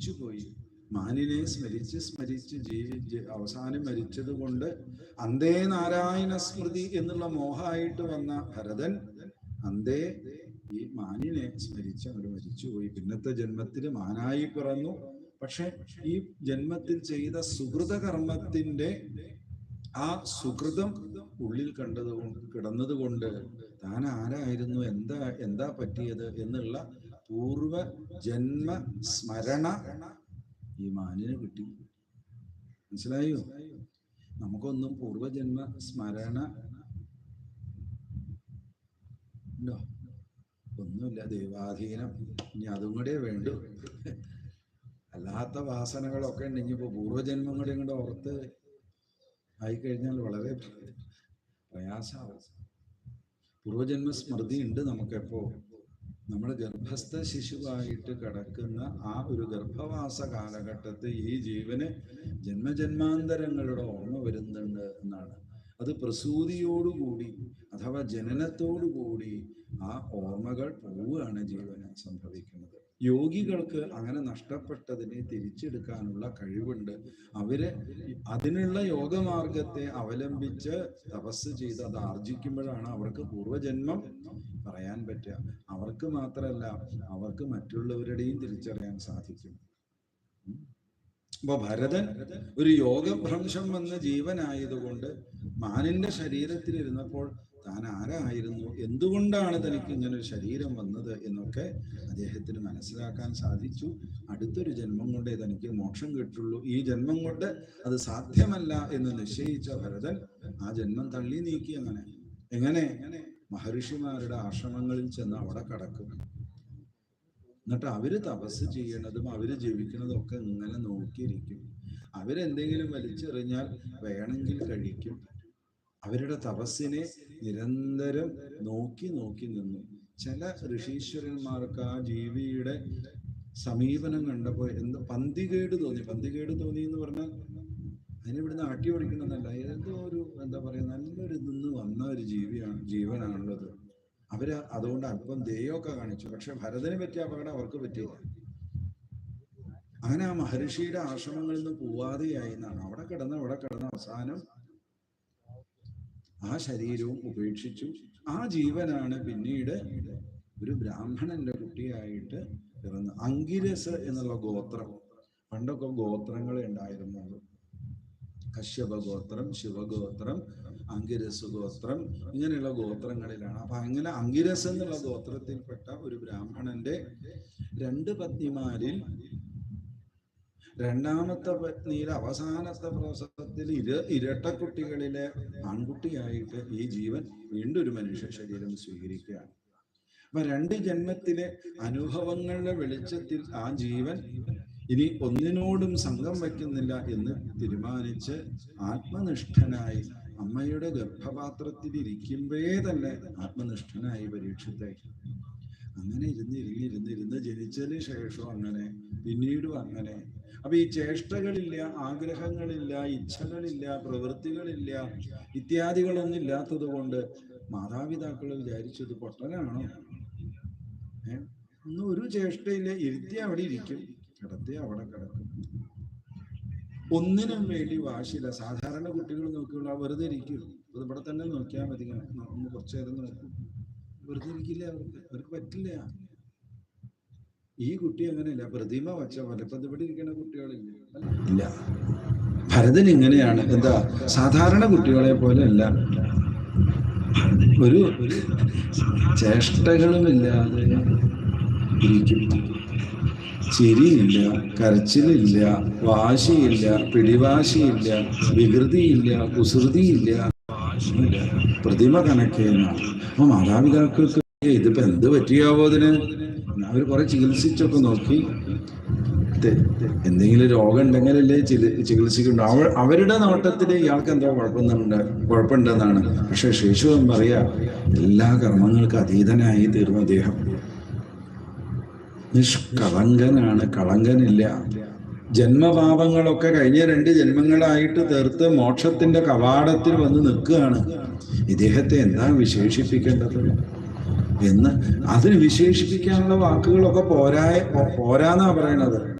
മരിച്ചുപോയി. മാനിനെ സ്മരിച്ച് സ്മരിച്ച് ജീവിച്ച് അവസാനം മരിച്ചത് കൊണ്ട് അന്തേ നാരായണ സ്മൃതി എന്നുള്ള മോഹമായിട്ട് വന്ന ഭരതൻ അന്തേ ഈ മാനിനെ സ്മരിച്ച് അവർ മരിച്ചുപോയി. പിന്നത്തെ ജന്മത്തിൽ മാനായി പിറന്നു. പക്ഷെ ഈ ജന്മത്തിൽ ചെയ്ത സുഹൃത കർമ്മത്തിന്റെ ആ സുഹൃതം ഉള്ളിൽ കണ്ടത് കൊണ്ട് കിടന്നത് കൊണ്ട് താൻ ആരായിരുന്നു എന്താ എന്താ പറ്റിയത്? എന്നുള്ള പൂർവ ജന്മ സ്മരണ ഈ മാനിന് കിട്ടി. മനസ്സിലായോ? നമുക്കൊന്നും പൂർവജന്മ സ്മരണ ഉണ്ടോ? ഒന്നുമില്ല ദൈവാധീനം. ഇനി അതും കൂടെ വേണ്ടു? അല്ലാത്ത വാസനകളൊക്കെ ഉണ്ടെങ്കിൽ ഇപ്പൊ പൂർവജന്മം കൂടെ ഇങ്ങോട്ട് ഓർത്ത് ആയിക്കഴിഞ്ഞാൽ വളരെ പ്രയാസമാവും. പൂർവജന്മ സ്മൃതി ഉണ്ട് നമുക്കെപ്പോ. നമ്മൾ ഗർഭസ്ഥ ശിശുവായിട്ട് കിടക്കുന്ന ആ ഒരു ഗർഭവാസ കാലഘട്ടത്തിൽ ഈ ജീവന് ജന്മജന്മാന്തരങ്ങളുടെ ഓർമ്മ വരുന്നുണ്ട് എന്നാണ്. അത് പ്രസൂതിയോടുകൂടി അഥവാ ജനനത്തോടുകൂടി ആ ഓർമ്മകൾ പോവുകയാണ് ജീവന് സംഭവിക്കുന്നത്. യോഗികൾക്ക് അങ്ങനെ നഷ്ടപ്പെട്ടതിനെ തിരിച്ചെടുക്കാനുള്ള കഴിവുണ്ട്. അവർ അതിനുള്ള യോഗമാർഗത്തെ അവലംബിച്ച് തപസ് ചെയ്ത് അത് ആർജിക്കുമ്പോഴാണ് അവർക്ക് പൂർവജന്മം പറയാൻ പറ്റുക. അവർക്ക് മാത്രമല്ല അവർക്ക് മറ്റുള്ളവരുടെയും തിരിച്ചറിയാൻ സാധിക്കും. അപ്പൊ ഭരതൻ ഒരു യോഗഭ്രംശം വന്ന ജീവനായതുകൊണ്ട് മാനിന്റെ ശരീരത്തിൽ ഇരുന്നപ്പോൾ താൻ ആരായിരുന്നു എന്തുകൊണ്ടാണ് തനിക്ക് ഇങ്ങനെ ഒരു ശരീരം വന്നത് എന്നൊക്കെ അദ്ദേഹത്തിന് മനസ്സിലാക്കാൻ സാധിച്ചു. അടുത്തൊരു ജന്മം കൊണ്ടേ തനിക്ക് മോക്ഷം കിട്ടുള്ളൂ. ഈ ജന്മം കൊണ്ട് അത് സാധ്യമല്ല എന്ന് നിശ്ചയിച്ച ഭരതൻ ആ ജന്മം തള്ളി നീക്കി അങ്ങനെ. എങ്ങനെ? മഹർഷിമാരുടെ ആശ്രമങ്ങളിൽ ചെന്ന് അവിടെ കടക്കും. എന്നിട്ട് അവർ തപസ് ചെയ്യണതും അവർ ജീവിക്കുന്നതും ഒക്കെ ഇങ്ങനെ നോക്കിയിരിക്കും. അവരെന്തെങ്കിലും വലിച്ചെറിഞ്ഞാൽ വേണമെങ്കിൽ കഴിക്കും. അവരുടെ തപസ്സിനെ നിരന്തരം നോക്കി നോക്കി നിന്നു. ചില ഋഷീശ്വരന്മാർക്ക് ആ ജീവിയുടെ സമീപനം കണ്ടപ്പോൾ എന്ത് പന്തികേട് തോന്നി. പന്തികേട് തോന്നി എന്ന് പറഞ്ഞാൽ അതിനെ ഇവിടുന്ന് ആട്ടി ഓടിക്കണമെന്നല്ല ഏതോ ഒരു എന്താ പറയുക നല്ലൊരു ഇതിന്ന് വന്ന ഒരു ജീവിയാണ് ജീവനാണുള്ളത്. അവർ അതുകൊണ്ട് അല്പം ദയൊക്കെ കാണിച്ചു. പക്ഷെ ഭരതന് പറ്റിയ അപകടം അവർക്ക് പറ്റിയില്ല. അങ്ങനെ ആ മഹർഷിയുടെ ആശ്രമങ്ങളിൽ നിന്ന് പോവാതെയായി എന്നാണ്. അവിടെ കിടന്ന് അവിടെ കിടന്ന് അവസാനം ആ ശരീരവും ഉപേക്ഷിച്ചു ആ ജീവനാണ് പിന്നീട് ഒരു ബ്രാഹ്മണന്റെ കുട്ടിയായിട്ട് പിറന്ന് അങ്കിരസ് എന്നുള്ള ഗോത്രം. പണ്ടൊക്കെ ഗോത്രങ്ങൾ ഉണ്ടായിരുന്നുള്ളൂ കശ്യപ ഗോത്രം ശിവഗോത്രം അങ്കിരസ് ഗോത്രം ഇങ്ങനെയുള്ള ഗോത്രങ്ങളിലാണ്. അപ്പൊ അങ്ങനെ അങ്കിരസ് എന്നുള്ള ഗോത്രത്തിൽപ്പെട്ട ഒരു ബ്രാഹ്മണന്റെ രണ്ട് പത്നിമാരിൽ രണ്ടാമത്തെ പത്നിയുടെ അവസാനത്തെ പ്രസവത്തിൽ ഇര ഇരട്ടക്കുട്ടികളിലെ ആൺകുട്ടിയായിട്ട് ഈ ജീവൻ വീണ്ടും ഒരു മനുഷ്യ ശരീരം സ്വീകരിക്കുകയാണ്. അപ്പൊ രണ്ട് ജന്മത്തിലെ അനുഭവങ്ങളുടെ വെളിച്ചത്തിൽ ആ ജീവൻ ഇനി ഒന്നിനോടും സംഘം വയ്ക്കുന്നില്ല എന്ന് തീരുമാനിച്ച് ആത്മനിഷ്ഠനായി അമ്മയുടെ ഗർഭപാത്രത്തിൽ ഇരിക്കുമ്പോഴേ തന്നെ ആത്മനിഷ്ഠനായി പരീക്ഷത്തെ അങ്ങനെ ഇരുന്ന് ഇരുന്ന് ഇരുന്ന് ഇരുന്ന് ജനിച്ചതിന് ശേഷം അങ്ങനെ പിന്നീടും അങ്ങനെ അപ്പൊ ഈ ചേഷ്ടകളില്ല ആഗ്രഹങ്ങളില്ല ഇച്ഛകളില്ല പ്രവൃത്തികളില്ല ഇത്യാദികളൊന്നും ഇല്ലാത്തത് കൊണ്ട് മാതാപിതാക്കൾ വിചാരിച്ചത് പൊട്ടനാണോ ഏ? ഒന്നും ഒരു ചേഷ്ടയില്ല ഇരുത്തി അവിടെ ഇരിക്കും. കിടത്തി അവിടെ കിടക്കും. ഒന്നിനും വേണ്ടി വാശിയില്ല. സാധാരണ കുട്ടികൾ നോക്കിയുള്ള വെറുതെ ഇരിക്കും. അത് ഇവിടെ തന്നെ നോക്കിയാൽ മതി. ഒന്ന് കുറച്ചു നേരം നോക്കും. വെറുതെ ഇരിക്കില്ല അവർക്ക്. അവർക്ക് പറ്റില്ല. ഈ കുട്ടി അങ്ങനെയല്ല. പ്രതിമ വച്ച ഇവിടെ ഇരിക്കുന്ന കുട്ടികളില്ല? ഇല്ല. ഭരതൻ ഇങ്ങനെയാണ്. എന്താ? സാധാരണ കുട്ടികളെ പോലെ അല്ല ഒരു ചേഷ്ടകളുമില്ലാതെ ഇരിക്കും ചിരിയില്ല കരച്ചിലില്ല വാശിയില്ല പിടിവാശിയില്ല വികൃതിയില്ല കുസൃതിയില്ല. പ്രതിമ കണക്കേനാണ്. അപ്പൊ മാതാപിതാക്കൾക്ക് ഇതിപ്പോ എന്ത് പറ്റിയാവോ അതിന്? അവർ കുറെ ചികിത്സിച്ചൊക്കെ നോക്കി. എന്തെങ്കിലും രോഗം ഉണ്ടെങ്കിലല്ലേ ചികിത്സിക്കുന്നുണ്ട് അവ അവരുടെ നോട്ടത്തിൽ ഇയാൾക്ക് എന്തോ കുഴപ്പമുണ്ട് കുഴപ്പമുണ്ടെന്നാണ്. പക്ഷെ എന്ന് പറയാ എല്ലാ കർമ്മങ്ങൾക്കും അതീതനായി തീർന്നു അദ്ദേഹം നിഷ്കളങ്കനാണ് കളങ്കനില്ല. ജന്മപാപങ്ങളൊക്കെ കഴിഞ്ഞ രണ്ട് ജന്മങ്ങളായിട്ട് തീർത്ത് മോക്ഷത്തിന്റെ കവാടത്തിൽ വന്ന് നിൽക്കുകയാണ്. ഇദ്ദേഹത്തെ എന്താ വിശേഷിപ്പിക്കേണ്ടത്? എന്ന് അതിന് വിശേഷിപ്പിക്കാനുള്ള വാക്കുകളൊക്കെ പോരായ പോരാന്നാ പറയണത്.